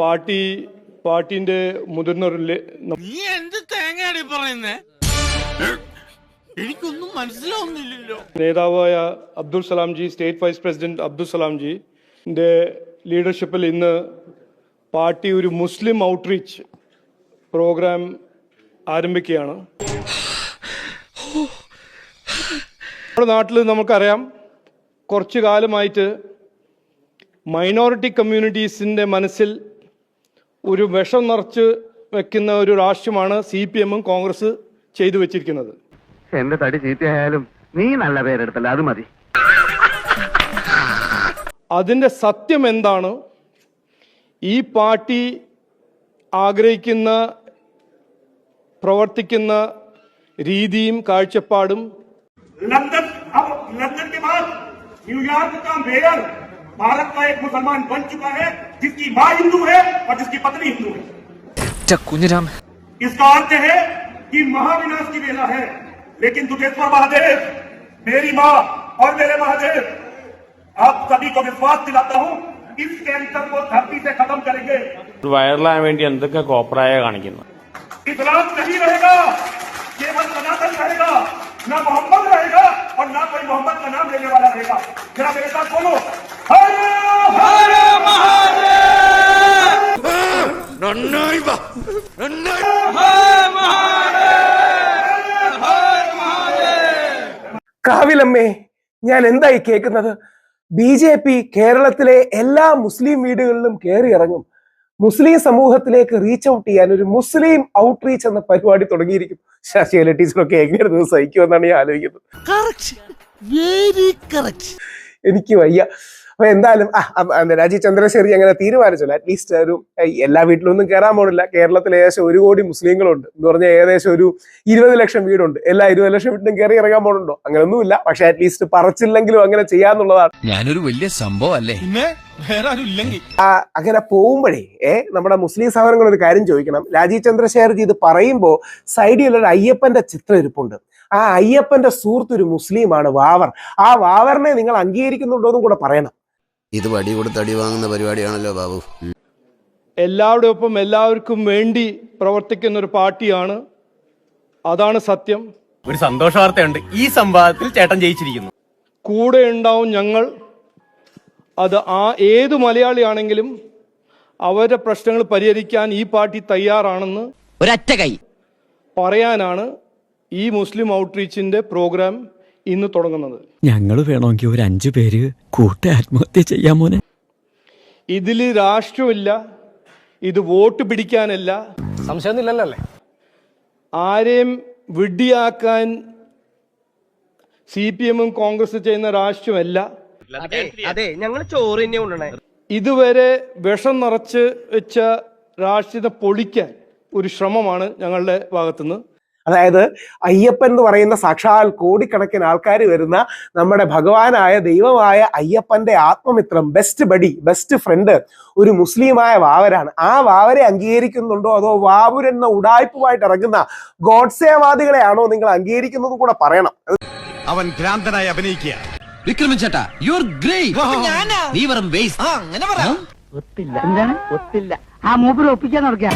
Party പാർട്ടിന്റെ മുതിർന്ന എനിക്കൊന്നും മനസ്സിലാവുന്നില്ലല്ലോ. നേതാവായ Abdul Salam ji state vice president Abdul Salam ജിന്റെ ലീഡർഷിപ്പിൽ ഇന്ന് പാർട്ടി ഒരു മുസ്ലിം ഔട്ട്റീച്ച് പ്രോഗ്രാം ആരംഭിക്കുകയാണ്. നമ്മുടെ നാട്ടിൽ നമുക്കറിയാം കുറച്ചു കാലമായിട്ട് മൈനോറിറ്റി കമ്മ്യൂണിറ്റീസിന്റെ മനസ്സിൽ ഒരു വിഷം നിറച്ച് വെക്കുന്ന ഒരു രാഷ്ട്രീയമാണ് സി പി എമ്മും കോൺഗ്രസ് ചെയ്തു വെച്ചിരിക്കുന്നത്. എന്റെ തടി ചീത്തയായാലും നീ നല്ല പേരെടുത്തല്ല അത് മതി. അതിന്റെ സത്യം എന്താണ്? ഈ പാർട്ടി ആഗ്രഹിക്കുന്ന പ്രവർത്തിക്കുന്ന രീതിയും കാഴ്ചപ്പാടും ലണ്ടൻ ലണ്ടൻ ന്യൂയോർക്ക് के बाद न्यूयॉर्क का मेयर भारत का एक मुसलमान बन चुका है जिसकी माँ हिंदू है और जिसकी पत्नी हिंदू है കുഞ്ഞിരാം इसका अर्थ है कि महाविनाश की वेला है लेकिन दुधेश्वर महादेव मेरी माँ और मेरे महादेव आप सभी को विश्वास दिलाता हूँ इस कैंसर को धरती से खत्म करेंगे വൈറലാകാൻ വേണ്ടി എന്തൊക്കെ കോപ്രായ കാണിക്കുന്നു इस्लाम नहीं रहेगा केवल सनातन रहेगा ना मोहम्मद रहेगा और ना कोई मोहम्मद का नाम लेने वाला रहेगा जरा मेरे साथ बोलो കാവിലമ്മേ ഞാൻ എന്തായി കേൾക്കുന്നത്? ബി ജെ പി കേരളത്തിലെ എല്ലാ മുസ്ലിം വീടുകളിലും കയറി ഇറങ്ങും മുസ്ലിം സമൂഹത്തിലേക്ക് റീച്ച് ഔട്ട് ചെയ്യാൻ ഒരു മുസ്ലിം ഔട്ട്റീച്ച് എന്ന പരിപാടി തുടങ്ങിയിരിക്കും. ശശികല ടീച്ചറൊക്കെ എങ്ങനെ ദിവസം സഹിക്കുമെന്നാണ് ഞാൻ ആലോചിക്കുന്നത്. എനിക്ക് വയ്യ. അപ്പൊ എന്തായാലും ആ, രാജി ചന്ദ്രശേരി ചന്ദ്രശേഖരി അങ്ങനെ തീരുമാനിച്ചില്ല. അറ്റ്ലീസ്റ്റ് ഒരു എല്ലാ വീട്ടിലൊന്നും കയറാൻ പോണില്ല കേരളത്തിൽ ഏകദേശം ഒരു കോടി മുസ്ലിങ്ങളുണ്ട്. എന്ന് പറഞ്ഞാൽ ഏകദേശം ഒരു ഇരുപത് ലക്ഷം വീടുണ്ട്. എല്ലാ ഇരുപത് ലക്ഷം വീട്ടിലും കയറി ഇറങ്ങാൻ പോണുണ്ടോ അങ്ങനെയൊന്നുമില്ല. പക്ഷെ അറ്റ്ലീസ്റ്റ് പറച്ചില്ലെങ്കിലും അങ്ങനെ ചെയ്യാന്നുള്ളതാണ്. ഞാനൊരു വലിയ സംഭവം അല്ലേ? പിന്നെ വേറെ ആരും ഇല്ലെങ്കിൽ. ആ അങ്ങനെ പോകുമ്പോഴേ ഏ നമ്മുടെ മുസ്ലിം സഹോദരങ്ങൾ ഒരു കാര്യം ചോദിക്കണം. രാജീവ് ചന്ദ്രശേഖർജി ഇത് പറയുമ്പോ സൈഡിൽ ഒരു അയ്യപ്പന്റെ ചിത്രം ഇരിപ്പുണ്ട് ആ അയ്യപ്പന്റെ സുഹൃത്ത് ഒരു മുസ്ലിമാണ് വാവർ. ആ വാവറിനെ നിങ്ങൾ അംഗീകരിക്കുന്നുണ്ടോ എന്നും കൂടെ പറയണം. ഇത് വടി കൊടുത്ത് അടി വാങ്ങുന്ന പരിപാടിയാണല്ലോ ബാബു. എല്ലാവരുടെ ഒപ്പം എല്ലാവർക്കും വേണ്ടി പ്രവർത്തിക്കുന്ന ഒരു പാർട്ടിയാണ്. അതാണ് സത്യം. ഒരു സന്തോഷ വാർത്തയുണ്ട്. ഈ സംവാദത്തിൽ ചേട്ടൻ ജയിച്ചിരിക്കുന്നു. കൂടെ ഉണ്ടാവും ഞങ്ങൾ. അത് ആ ഏത് മലയാളിയാണെങ്കിലും അവരുടെ പ്രശ്നങ്ങൾ പരിഹരിക്കാൻ ഈ പാർട്ടി തയ്യാറാണെന്ന് ഒരൊറ്റ കൈ. പറയാനാണ് ഈ മുസ്ലിം ഔട്ട്റീച്ചിന്റെ പ്രോഗ്രാം. ഇന്ന് തുടങ്ങുന്നത്. ഞങ്ങൾ വേണമെങ്കിൽ ഒരു അഞ്ചു പേര് കൂട്ട ആത്മഹത്യ ചെയ്യാൻ മോനെ. ഇതിൽ രാഷ്ട്രമില്ല ഇത് വോട്ട് പിടിക്കാനല്ല. ആരെയും വിഡ്ഡിയാക്കാൻ സി പി എമ്മും കോൺഗ്രസ് ചെയ്യുന്ന രാഷ്ട്രമല്ല. അതെ ഞങ്ങൾ ചോറ് തന്നെ കൊണ്ടുവണേ ഇതുവരെ വിഷം നിറച്ച് വെച്ച രാഷ്ട്രീയത്തെ പൊളിക്കാൻ ഒരു ശ്രമമാണ് ഞങ്ങളുടെ ഭാഗത്തുനിന്ന്. അതായത് അയ്യപ്പൻ എന്ന് പറയുന്ന സാക്ഷാൽ കോടിക്കണക്കിന് ആൾക്കാർ വരുന്ന നമ്മുടെ ഭഗവാനായ ദൈവമായ അയ്യപ്പന്റെ ആത്മമിത്രം ബെസ്റ്റ് ബഡി ബെസ്റ്റ് ഫ്രണ്ട് ഒരു മുസ്ലിമായ വാവരാണ്. ആ വാവരെ അംഗീകരിക്കുന്നുണ്ടോ അതോ വാവുരെന്ന ഉടായ്പുമായിട്ട് ഇറങ്ങുന്ന ഗോഡ്സേവാദികളെയാണോ നിങ്ങൾ അംഗീകരിക്കുന്നത് കൂടെ പറയണം. അവൻ ഭ്രാന്തനായി അഭിനയിക്കുക. വിക്രമൻ ചേട്ടാ യു ആർ ഗ്രേറ്റ് നീ വെറും വേസ്റ്റ് അങ്ങനെ ഒത്തില്ല. ഒത്തില്ല. ആ മൂപ്പര് ഒപ്പിക്കാൻ നടക്കുക